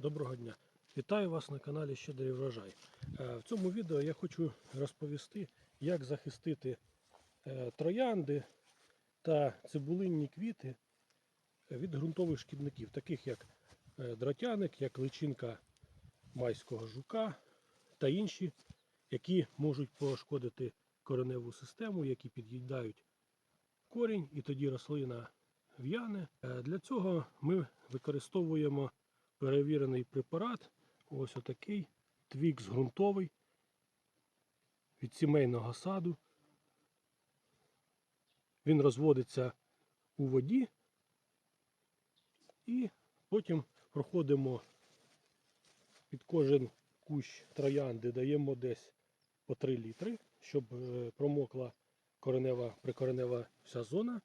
Доброго дня! Вітаю вас на каналі Щедрий врожай. Е, В цьому відео я хочу розповісти, як захистити е, троянди та цибулинні квіти від ґрунтових шкідників, таких як е, дротяник, як личинка майського жука та інші, які можуть пошкодити кореневу систему, які під'їдають корінь, і тоді рослина в'яне. Для цього ми використовуємо перевірений препарат. Ось отакий твікс ґрунтовий від сімейного саду. Він розводиться у воді і потім проходимо під кожен кущ троянди, даємо десь по 3 літри, щоб е, промокла коренева, прикоренева вся зона.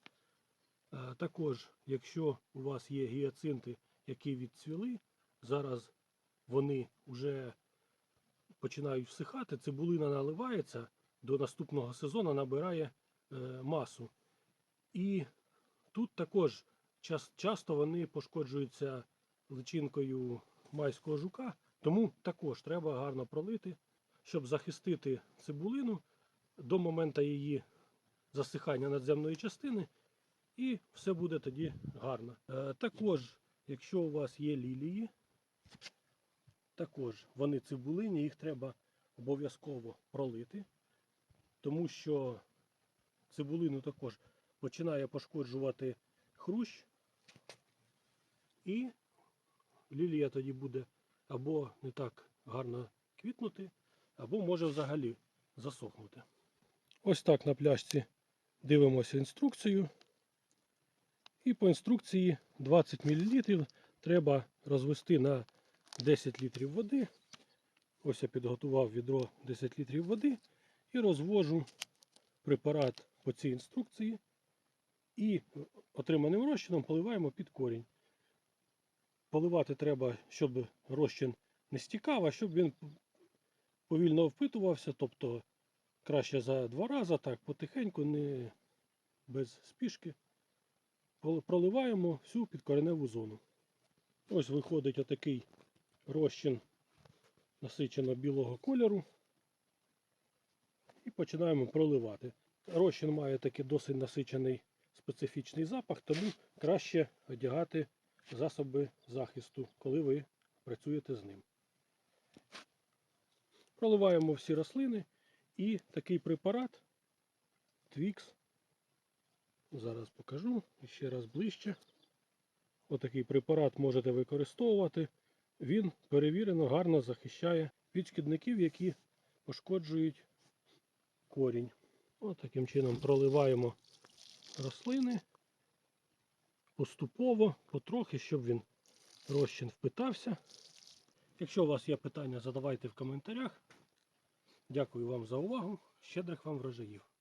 Е, Також, якщо у вас є гіацинти, які відцвіли, зараз вони вже починають всихати, цибулина наливається, до наступного сезону набирає е, масу. І тут також час, часто вони пошкоджуються личинкою майського жука, тому також треба гарно пролити, щоб захистити цибулину до моменту її засихання надземної частини, і все буде тоді гарно. Е, також, якщо у вас є лілії, також вони цибулині, їх треба обов'язково пролити, тому що цибулину також починає пошкоджувати хрущ, і лілія тоді буде або не так гарно квітнути, або може взагалі засохнути. Ось так на пляшці дивимося інструкцію. І по інструкції 20 мл треба розвести на 10 літрів води. Ось я підготував відро 10 літрів води і розвожу препарат по цій інструкції. І отриманим розчином поливаємо під корінь. Поливати треба, щоб розчин не стікав, а щоб він повільно впитувався, тобто краще за два рази, так потихеньку, не без спішки. Проливаємо всю підкореневу зону. Ось виходить отакий розчин насичено білого кольору. І починаємо проливати. Розчин має такий досить насичений специфічний запах, тому краще одягати засоби захисту, коли ви працюєте з ним. Проливаємо всі рослини і такий препарат Twix. Зараз покажу ще раз ближче. Отакий препарат можете використовувати. Він перевірено гарно захищає від шкідників, які пошкоджують корінь. От таким чином проливаємо рослини поступово, потрохи, щоб він розчин впитався. Якщо у вас є питання, задавайте в коментарях. Дякую вам за увагу. Щедрих вам врожаїв.